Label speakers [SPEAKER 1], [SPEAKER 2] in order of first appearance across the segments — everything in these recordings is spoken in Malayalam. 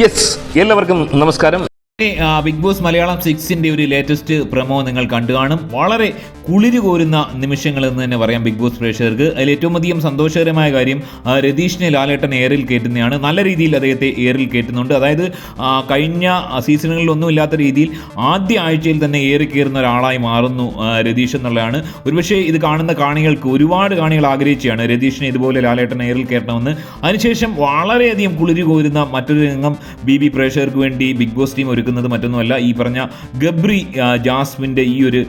[SPEAKER 1] യെസ് എല്ലാവർക്കും നമസ്കാരം.
[SPEAKER 2] ബിഗ് ബോസ് മലയാളം സിക്സിന്റെ ഒരു ലേറ്റസ്റ്റ് പ്രമോ നിങ്ങൾ കണ്ടു കാണും. വളരെ കുളിര് കോരുന്ന നിമിഷങ്ങൾ എന്ന് തന്നെ പറയാം ബിഗ് ബോസ് പ്രേക്ഷകർക്ക്. അതിൽ ഏറ്റവും അധികം സന്തോഷകരമായ കാര്യം രതീഷിനെ ലാലേട്ടൻ എയറിൽ കയറ്റുന്നതാണ്. നല്ല രീതിയിൽ അദ്ദേഹത്തെ എയറിൽ കയറ്റുന്നുണ്ട്. അതായത് കഴിഞ്ഞ സീസണുകളിലൊന്നും ഇല്ലാത്ത രീതിയിൽ ആദ്യ ആഴ്ചയിൽ തന്നെ ഏറി കയറുന്ന ഒരാളായി മാറുന്നു രതീഷ് എന്നുള്ളതാണ്. ഒരുപക്ഷെ ഇത് കാണുന്ന കാണികൾക്ക് ഒരുപാട് കാണികൾ ആഗ്രഹിച്ചാണ് രതീഷിനെ ഇതുപോലെ ലാലേട്ടൻ എയറിൽ കയറ്റണമെന്ന്. അതിനുശേഷം വളരെയധികം കുളിര് കോരുന്ന മറ്റൊരു രംഗം ബി ബി പ്രേക്ഷകർക്ക് വേണ്ടി ബിഗ് ബോസ് ടീം ഒരുക്കുന്നത് മറ്റൊന്നുമല്ല. ഈ പറഞ്ഞ ഗബ്രി ജാസ്മിന്റെ ഈ ഒരു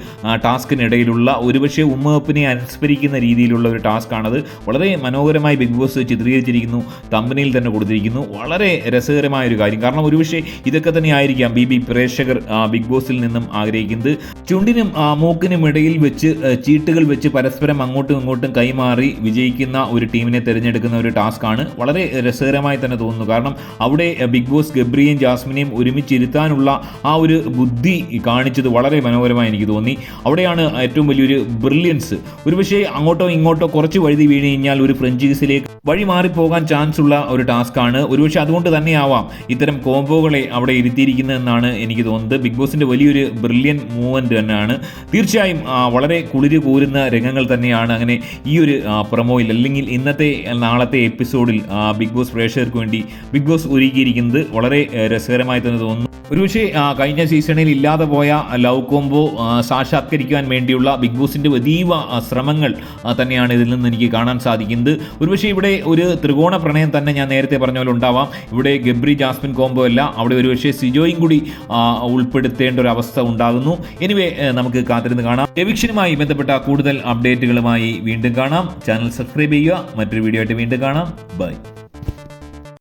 [SPEAKER 2] ടാസ്കിനിടയിലുള്ള ഒരുപക്ഷെ ഉമ്മവപ്പിനെ അനുസ്മരിക്കുന്ന രീതിയിലുള്ള ഒരു ടാസ്ക്കാണത് വളരെ മനോഹരമായി ബിഗ് ബോസ് ചിത്രീകരിച്ചിരിക്കുന്നു. തമ്പനിയിൽ തന്നെ കൊടുത്തിരിക്കുന്നു. വളരെ രസകരമായ ഒരു കാര്യം. കാരണം ഒരുപക്ഷെ ഇതൊക്കെ തന്നെ ആയിരിക്കാം ബി ബി പ്രേക്ഷകർ ബിഗ് ബോസിൽ നിന്നും ആഗ്രഹിക്കുന്നത്. ചുണ്ടിനും മൂക്കിനും ഇടയിൽ വെച്ച് ചീട്ടുകൾ വെച്ച് പരസ്പരം അങ്ങോട്ടും ഇങ്ങോട്ടും കൈമാറി വിജയിക്കുന്ന ഒരു ടീമിനെ തിരഞ്ഞെടുക്കുന്ന ഒരു ടാസ്ക്കാണ് വളരെ രസകരമായി തന്നെ തോന്നുന്നു. കാരണം അവിടെ ബിഗ് ബോസ് ഗബ്രിയും ജാസ്മിനെയും ഒരുമിച്ചിരുത്താനുള്ള ആ ഒരു ബുദ്ധി കാണിച്ചത് വളരെ മനോഹരമായി എനിക്ക് തോന്നി. അവിടെയാണ് ഏറ്റവും വലിയൊരു ബ്രില്യൻസ് ഒരുപക്ഷെ അങ്ങോട്ടോ ഇങ്ങോട്ടോ കുറച്ച് വഴുതി വീണ് കഴിഞ്ഞാൽ ഒരു ഫ്രഞ്ചീസിലേക്ക് വഴി മാറിപ്പോകാൻ ചാൻസ് ഉള്ള ഒരു ടാസ്ക്കാണ് ഒരുപക്ഷെ അതുകൊണ്ട് തന്നെയാവാം ഇത്തരം കോംബോകളെ അവിടെ ഇരുത്തിയിരിക്കുന്നതെന്നാണ് എനിക്ക് തോന്നുന്നത്. ബിഗ് ബോസിന്റെ വലിയൊരു ബ്രില്യൻ മൂവ്മെന്റ് തന്നെയാണ്. തീർച്ചയായും വളരെ കുളിര് കൂരുന്ന രംഗങ്ങൾ തന്നെയാണ് അങ്ങനെ ഈ ഒരു പ്രൊമോയിൽ അല്ലെങ്കിൽ ഇന്നത്തെ നാളത്തെ എപ്പിസോഡിൽ ബിഗ് ബോസ് പ്രേക്ഷകർക്ക് വേണ്ടി ബിഗ് ബോസ് ഒരുക്കിയിരിക്കുന്നത് വളരെ രസകരമായി തന്നെ തോന്നുന്നു. ഒരുപക്ഷെ കഴിഞ്ഞ സീസണിൽ ഇല്ലാതെ പോയ ലവ് കോംബോ സാക്ഷാത്കരിക്കാൻ വേണ്ടിയുള്ള ബിഗ് ബോസിന്റെ അതീവ ശ്രമങ്ങൾ തന്നെയാണ് ഇതിൽ നിന്ന് എനിക്ക് കാണാൻ സാധിക്കുന്നത്. ഒരുപക്ഷെ ഇവിടെ ഒരു ത്രികോണ പ്രണയം തന്നെ ഞാൻ നേരത്തെ പറഞ്ഞ പോലെ ഉണ്ടാവാം. ഇവിടെ ഗബ്രി ജാസ്മിൻ കോംബോ അല്ല അവിടെ ഒരുപക്ഷെ സിജോയും കൂടി ഉൾപ്പെടുത്തേണ്ട ഒരു അവസ്ഥ ഉണ്ടാകുന്നു. എനിവേ നമുക്ക് കാത്തിരുന്ന് കാണാം. എവിക്ഷനുമായി ബന്ധപ്പെട്ട കൂടുതൽ അപ്ഡേറ്റുകളുമായി വീണ്ടും കാണാം. ചാനൽ സബ്സ്ക്രൈബ് ചെയ്യുക. മറ്റൊരു വീഡിയോ ആയിട്ട് വീണ്ടും കാണാം. ബൈ